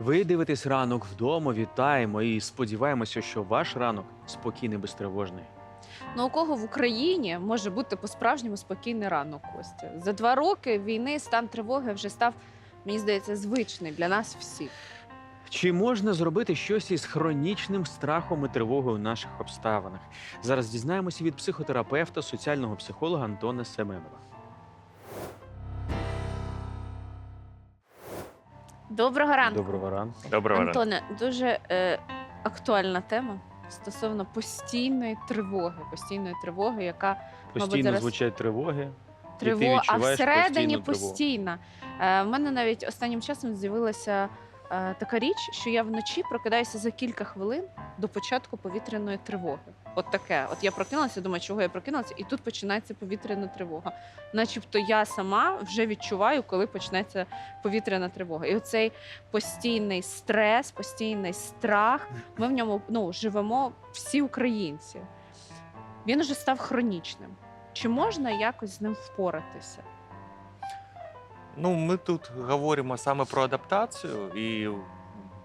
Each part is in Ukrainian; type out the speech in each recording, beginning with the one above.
Ви дивитесь ранок вдома. Вітаємо і сподіваємося, що ваш ранок спокійний, безтривожний. Ну у кого в Україні може бути по-справжньому спокійний ранок, Костя? За два роки війни стан тривоги вже став, мені здається, звичний для нас всіх. Чи можна зробити щось із хронічним страхом і тривогою в наших обставинах? Зараз дізнаємося від психотерапевта, соціального психолога Антона Семенова. Доброго ранку, Доброго ранку. Доброго ранку. Антоне. Дуже е, актуальна тема стосовно постійної тривоги, постійної тривоги, яка Постійно зараз- звучать тривоги. тривога, а всередині постійна. Е, в мене навіть останнім часом з'явилася е, така річ, що я вночі прокидаюся за кілька хвилин до початку повітряної тривоги. От таке. От я прокинулася, думаю, чого я прокинулася, і тут починається повітряна тривога. Начебто я сама вже відчуваю, коли почнеться повітряна тривога. І оцей постійний стрес, постійний страх. Ми в ньому ну, живемо всі українці. Він вже став хронічним. Чи можна якось з ним впоратися? Ну, ми тут говоримо саме про адаптацію, і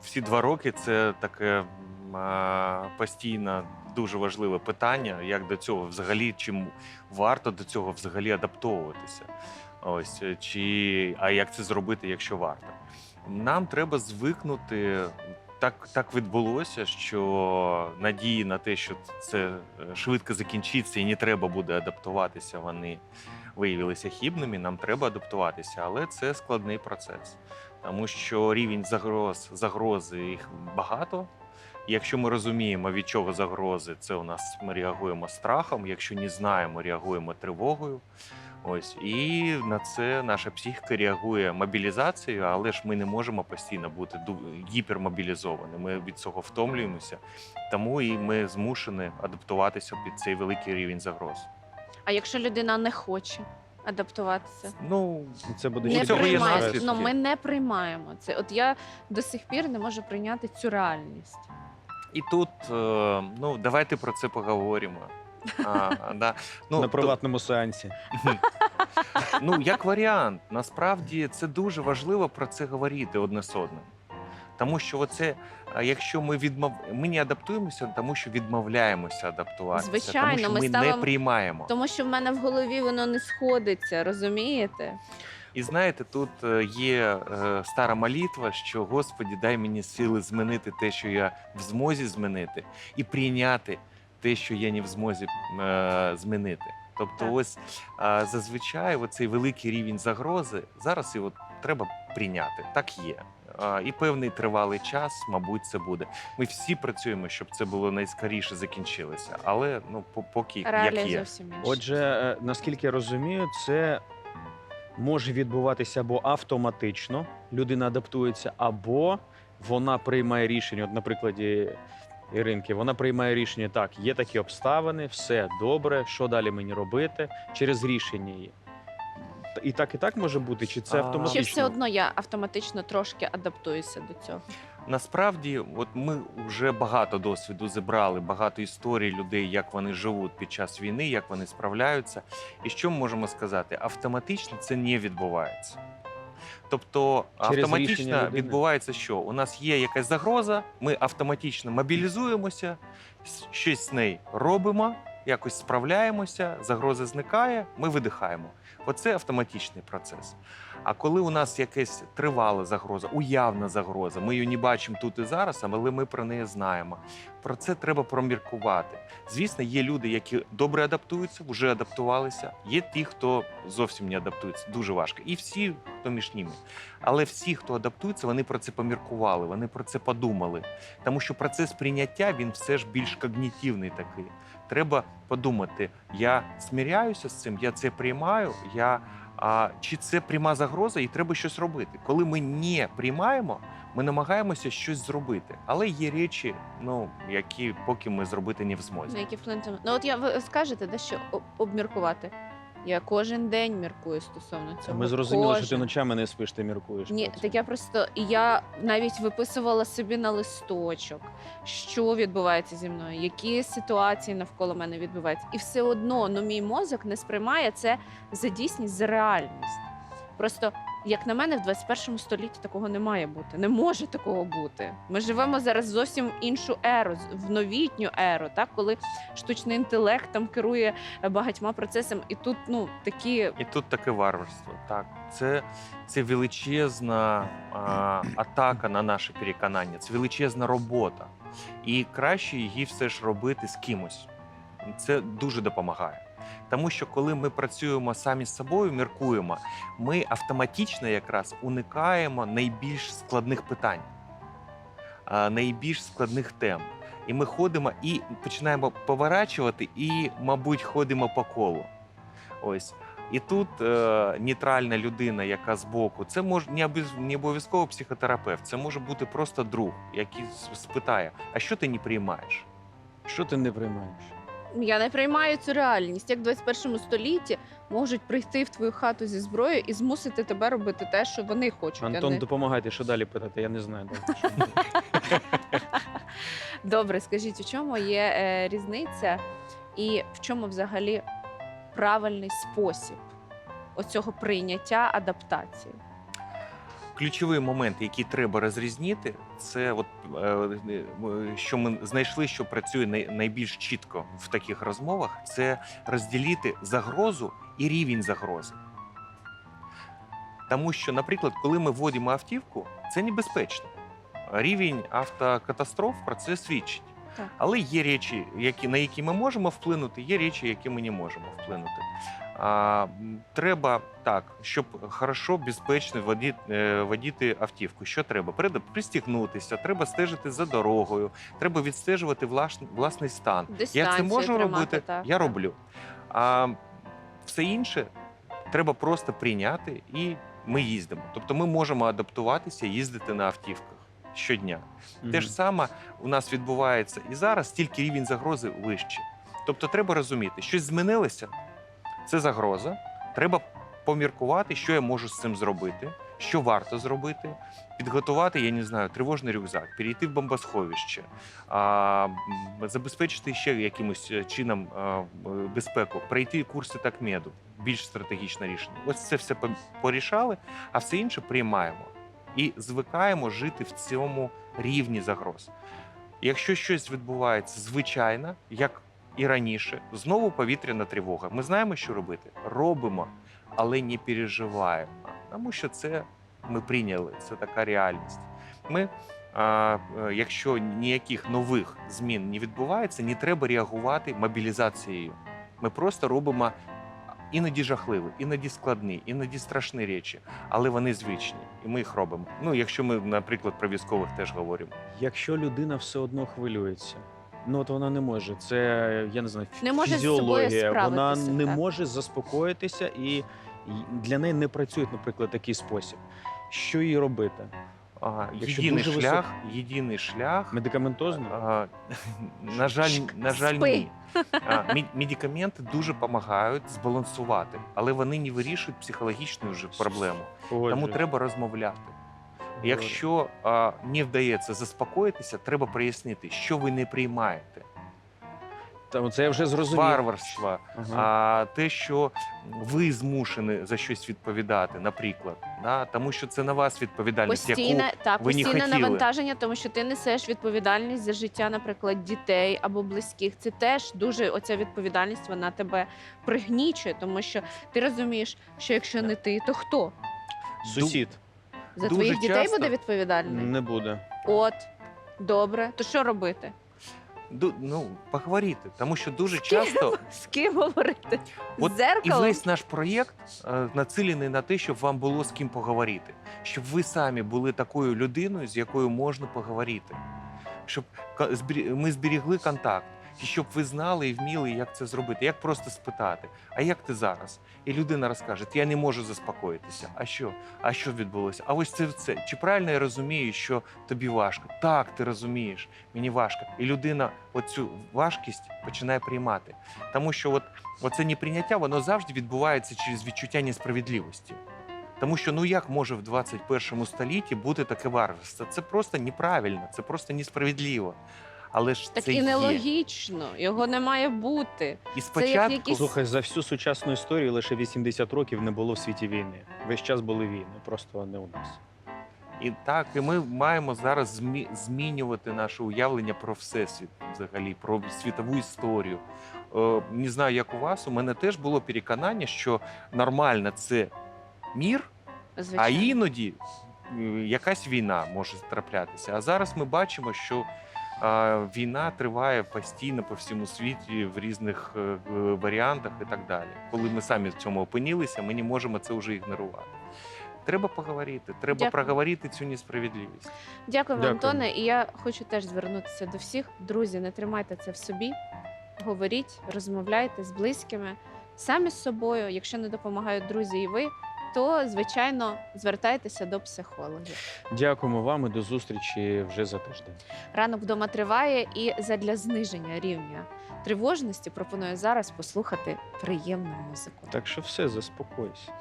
всі два роки це таке м, а, постійно дуже важливе питання, як до цього взагалі, чим варто до цього взагалі адаптовуватися. Ось е, чи а як це зробити, якщо варто? Нам треба звикнути. Так, так відбулося, що надії на те, що це е, швидко закінчиться і не треба буде адаптуватися, вони виявилися хібними. Нам треба адаптуватися, але це складний процес, тому що рівень загроз, загрози їх багато. Якщо ми розуміємо, від чого загрози, це у нас ми реагуємо страхом. Якщо не знаємо, реагуємо тривогою. Ось і на це наша психіка реагує мобілізацією, але ж ми не можемо постійно бути гіпермобілізовані. Ми від цього втомлюємося, тому і ми змушені адаптуватися під цей великий рівень загроз. А якщо людина не хоче адаптуватися, Ну Це буде не приймає, ну ми не приймаємо це. От я до сих пір не можу прийняти цю реальність. І тут е, ну давайте про це поговоримо. А, да. ну, на то- приватному сеансі. Ну, як варіант, насправді це дуже важливо про це говорити одне з одним. Тому що оце, якщо ми відмов... ми не адаптуємося, тому що відмовляємося адаптуватися, Звичайно, тому що ми ми, ставимо- не приймаємо. Тому що в мене в голові воно не сходиться, розумієте? І знаєте, тут е, є е, стара молитва, що Господі, дай мені сили змінити те, що я в змозі змінити, і прийняти те, що я не в змозі е, змінити. Тобто, Так. ось е, зазвичай оцей великий рівень загрози зараз його треба прийняти. Так є. А, І певний тривалий час, мабуть, це буде. Ми всі працюємо, щоб це було найскоріше закінчилося. Але ну по- поки як є. зовсім інша. Отже, е, наскільки я розумію, це може відбуватися або автоматично, людина адаптується, або вона приймає рішення. От, на прикладі Іринки, вона приймає рішення: так, є такі обставини, все добре, що далі мені робити через рішення її. І так, і так може бути, чи це А, автоматично? Чи все одно я автоматично трошки адаптуюся до цього? Насправді, от ми вже багато досвіду зібрали, багато історій людей, як вони живуть під час війни, як вони справляються. І що ми можемо сказати? Автоматично це не відбувається. Тобто Через рішення автоматично людини. відбувається, що у нас є якась загроза, ми автоматично мобілізуємося, щось з нею робимо, якось справляємося, загроза зникає, ми видихаємо. Оце автоматичний процес. А коли у нас якась тривала загроза, уявна загроза, ми її не бачимо тут і зараз, але ми про неї знаємо. Про це треба проміркувати. Звісно, є люди, які добре адаптуються, вже адаптувалися. Є ті, хто зовсім не адаптується. Дуже важко. І всі, хто між ними. Але всі, хто адаптується, вони про це поміркували, вони про це подумали. Тому що процес прийняття він все ж більш когнітивний такий. Треба подумати: я сміряюся з цим, я це приймаю. я а чи це пряма загроза, і треба щось робити. Коли ми не приймаємо, ми намагаємося щось зробити. Але є речі, ну які поки ми зробити не в змозі. Ну, які вплинуть. Ну от я ви скажете, де що обміркувати? Я кожен день міркую стосовно цього. Ми зрозуміли, що ти ночами не спиш, ти міркуєш. Ні, про це. так я просто я навіть виписувала собі на листочок, що відбувається зі мною, які ситуації навколо мене відбуваються, і все одно ну мій мозок не сприймає це за дійсність, за реальність. Просто як на мене, в 21 столітті такого не має бути. Не може такого бути. Ми живемо зараз зовсім в іншу еру, в новітню еру, так коли штучний інтелект там керує е, багатьма процесами, і тут ну такі І тут таке варварство. Так, це, це величезна а, атака на наше переконання, це величезна робота. І краще її все ж робити з кимось. Це дуже допомагає. Тому що коли ми працюємо самі з собою, міркуємо, ми автоматично якраз уникаємо найбільш складних питань, найбільш складних тем. І ми ходимо і починаємо поворачувати, і, мабуть, ходимо по колу. Ось. І тут е, нейтральна людина, яка збоку, це може не обов'яз- не обов'язково психотерапевт, це може бути просто друг, який спитає: а що ти не приймаєш? Що ти не приймаєш? Я не приймаю цю реальність. Як в 21 столітті можуть прийти в твою хату зі зброєю і змусити тебе робити те, що вони хочуть. а Антон, не... допомагайте, що далі питати, я не знаю. Добре, скажіть, у чому є е, різниця і в чому взагалі правильний спосіб оцього прийняття адаптації? Ключовий момент, який треба розрізнити, це от е, е, що ми знайшли, що працює найбільш чітко в таких розмовах, це розділити загрозу і рівень загрози. Тому що, наприклад, коли ми вводимо автівку, це небезпечно. Рівень автокатастроф про це свідчить. Так. Але є речі, які, на які ми можемо вплинути, є речі, які ми не можемо вплинути. А, треба так, щоб хорошо, безпечно водити, е, водити автівку. Що треба? Треба пристігнутися, треба стежити за дорогою, треба відстежувати влаш- власний стан. Я це можу тримати, робити, так, я так. роблю. А все інше треба просто прийняти, і ми їздимо. Тобто ми можемо адаптуватися, їздити на автівках щодня. Те ж саме у нас відбувається і зараз, тільки рівень загрози вищий. Тобто, треба розуміти, щось змінилося, це загроза. Треба поміркувати, що я можу з цим зробити, що варто зробити, підготувати, я не знаю, тривожний рюкзак, перейти в бомбосховище, а, забезпечити ще якимось е, чином а, е, безпеку, пройти курси такмеду, більш стратегічне рішення. Ось це все порішали, а все інше приймаємо і звикаємо жити в цьому рівні загроз. Якщо щось відбувається звичайно, як і раніше, знову повітряна тривога. Ми знаємо, що робити. Робимо, але не переживаємо, тому що це ми прийняли. Це така реальність. Ми, а, е, якщо ніяких нових змін не відбувається, не треба реагувати мобілізацією. Ми просто робимо іноді жахливі, іноді складні, іноді страшні речі, але вони звичні, і ми їх робимо. Ну, якщо ми, наприклад, про військових теж говоримо. Якщо людина все одно хвилюється, ну от вона не може. Це я не знаю, Не може з собою фізіологія. Вона справитися, не так. може заспокоїтися, і для неї не працює, наприклад, такий спосіб. Що їй робити? А, Якщо єдиний дуже шлях, єдиний шлях. Медикаментозно? А, на жаль, на жаль, Спи. ні. А, мед- медикаменти дуже допомагають збалансувати, але вони не вирішують психологічну вже проблему. Тому Погоджуюсь. треба розмовляти. Якщо а, не вдається заспокоїтися, треба прояснити, що ви не приймаєте. Та, це я вже зрозумів. Варварство, Ага. а те, що ви змушені за щось відповідати, наприклад, да? тому що це на вас відповідальність, Постійне яку так, ви не хотіли. навантаження, тому що ти несеш відповідальність за життя, наприклад, дітей або близьких. Це теж дуже оця відповідальність, вона тебе пригнічує, тому що ти розумієш, що якщо не ти, то хто? Сусід За Дуже твоїх дітей часто- буде відповідальний? не буде. От добре, то що робити? Ду- ну, поговорити, тому що дуже ким? часто З ким говорити? От З і весь наш проєкт е, націлений на те, щоб вам було з ким поговорити, щоб ви самі були такою людиною, з якою можна поговорити, щоб ка- збері- ми зберігли контакт, і щоб ви знали і вміли, як це зробити, як просто спитати, а як ти зараз? І людина розкаже, я не можу заспокоїтися. А що? А що відбулося? А ось це це. Чи правильно я розумію, що тобі важко? Так, ти розумієш, мені важко. І людина оцю важкість починає приймати. Тому що от, оце неприйняття, воно завжди відбувається через відчуття несправедливості. Тому що ну як може в 21 столітті бути таке варварство? Це просто неправильно, це просто несправедливо. Але ж Так це і є. нелогічно, його не має бути. І як спочатку якісь- Слухай, за всю сучасну історію лише 80 років не було в світі війни. Весь час були війни, просто не у нас. І так, і ми маємо зараз змі- змінювати наше уявлення про всесвіт, взагалі, про світову історію. Е, не знаю, як у вас, у мене теж було переконання, що нормально це мір, Звичайно. а іноді е, якась війна може траплятися. А зараз ми бачимо, що війна триває постійно по всьому світі в різних е, е, варіантах і так далі. Коли ми самі в цьому опинилися, ми не можемо це вже ігнорувати. Треба поговорити, треба Дякую. проговорити цю несправедливість. Дякуємо, Дякую. Антоне. І я хочу теж звернутися до всіх. Друзі, не тримайте це в собі. Говоріть, розмовляйте з близькими, самі з собою. Якщо не допомагають друзі і ви, то звичайно звертайтеся до психологів. Дякуємо вам і до зустрічі вже за тиждень. Ранок вдома триває, і задля зниження рівня тривожності пропоную зараз послухати приємну музику. Так що все, заспокойся.